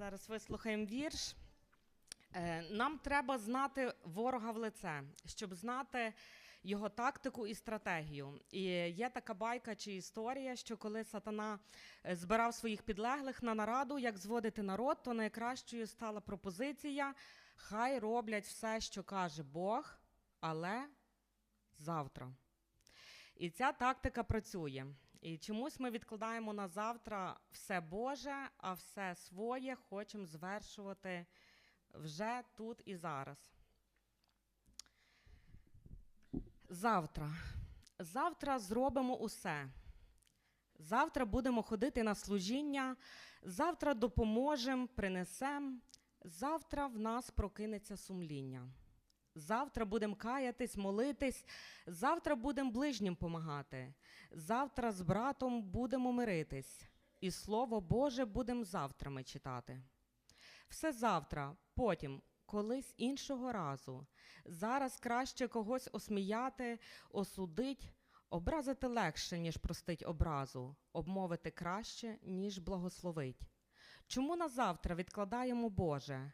Зараз вислухаємо вірш. Е, Нам треба знати ворога в лице, щоб знати його тактику і стратегію. І є така байка чи історія, що коли сатана е, збирав своїх підлеглих на нараду, як зводити народ, то найкращою стала пропозиція: хай роблять все, що каже Бог, але завтра. І ця тактика працює. І чомусь ми відкладаємо на завтра все Боже, а все своє хочемо звершувати вже тут і зараз. Завтра. Завтра зробимо усе. Завтра будемо ходити на служіння, завтра допоможемо, принесемо, завтра в нас прокинеться сумління. Завтра будемо каятись, молитись, завтра будемо ближнім помагати, завтра з братом будемо миритись, і Слово Боже будемо завтра ми читати. Все завтра, потім, колись іншого разу. Зараз краще когось осміяти, осудить, образити легше, ніж простить образу, обмовити краще, ніж благословить. Чому на завтра відкладаємо Боже?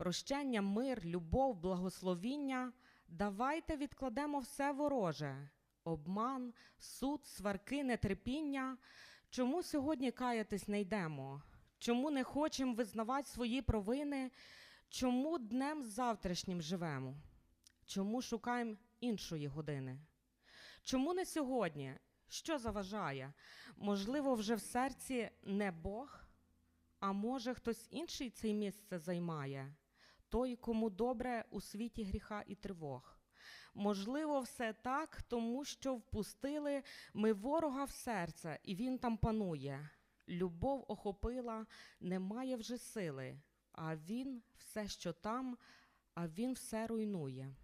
Прощення, мир, любов, благословіння. Давайте відкладемо все вороже, обман, суд, сварки, нетерпіння. Чому сьогодні каятись не йдемо? Чому не хочемо визнавати свої провини? Чому днем завтрашнім живемо? Чому шукаємо іншої години? Чому не сьогодні? Що заважає? Можливо, вже в серці не Бог, а може хтось інший це місце займає, той, кому добре у світі гріха і тривог. Можливо, все так, тому що впустили ми ворога в серце, і він там панує. Любов охопила, немає вже сили, а він все, що там, а він все руйнує.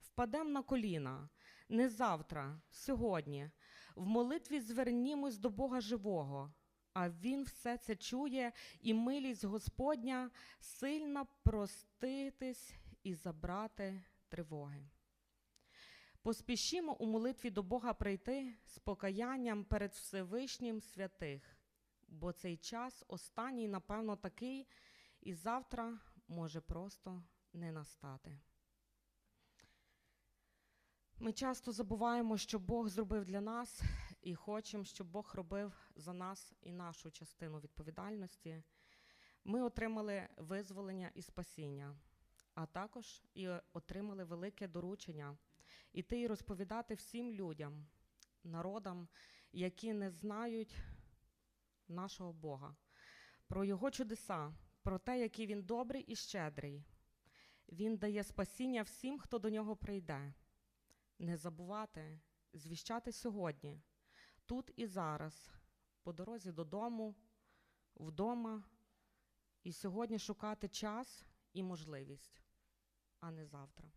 Впадем на коліна не завтра, сьогодні. В молитві звернімось до Бога живого, а Він все це чує, і милість Господня сильна проститись і забрати тривоги. Поспішімо у молитві до Бога прийти з покаянням перед Всевишнім святих, бо цей час останній, напевно, такий, і завтра може просто не настати. Ми часто забуваємо, що Бог зробив для нас, і хочемо, щоб Бог робив за нас і нашу частину відповідальності. Ми отримали визволення і спасіння, а також і отримали велике доручення іти і розповідати всім людям, народам, які не знають нашого Бога, про Його чудеса, про те, який Він добрий і щедрий. Він дає спасіння всім, хто до нього прийде. Не забувати, звіщати сьогодні, тут і зараз, по дорозі додому, вдома, і сьогодні шукати час і можливість, а не завтра.